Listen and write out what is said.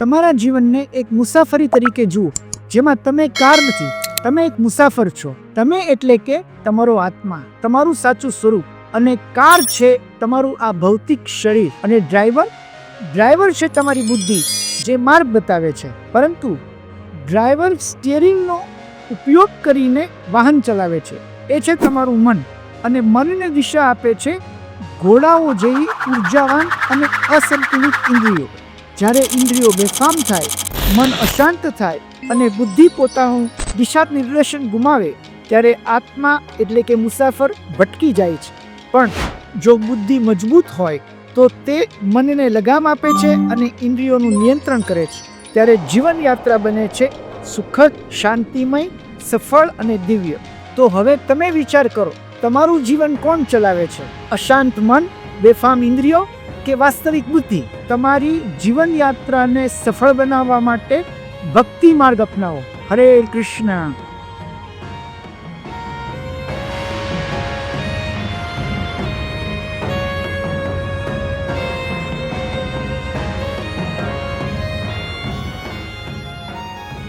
તમારા જીવનને એક મુસાફરી તરીકે જુઓ, જેમાં તમે કાર નથી, તમે એક મુસાફર છો. તમે એટલે કે તમારો આત્મા, તમારું સાચું સ્વરૂપ અને કાર છે તમારું આ ભૌતિક શરીર અને ડ્રાઈવર ડ્રાઈવર છે તમારી બુદ્ધિ, જે માર્ગ બતાવે છે. પરંતુ ડ્રાઈવર સ્ટિયરિંગનો ઉપયોગ કરીને વાહન ચલાવે છે. એ છે તમારું મન અને મનને દિશા આપે છે ઘોડાઓ જેવી ઉર્જાવાન અને અસંતુલિત ઇન્દ્રિયો. જ્યારે ઇન્દ્રિયો બેફામ થાય, મન અશાંત થાય અને બુદ્ધિ પોતાનું દિશા નિર્દેશન ગુમાવે, ત્યારે આત્મા એટલે કે મુસાફર ભટકી જાય છે. પણ જો બુદ્ધિ મજબૂત હોય, તો તે મનને લગામ આપે છે અને ઇન્દ્રિયોનું નિયંત્રણ કરે છે. ત્યારે જીવન યાત્રા બને છે સુખદ, શાંતિમય, સફળ અને દિવ્ય. તો હવે તમે વિચાર કરો, તમારું જીવન કોણ ચલાવે છે? અશાંત મન, બેફામ ઇન્દ્રિયો કે વાસ્તવિક બુદ્ધિ તમારી જીવન યાત્રાને સફળ બનાવવા માટે ભક્તિ માર્ગ અપનાવો. હરે કૃષ્ણ.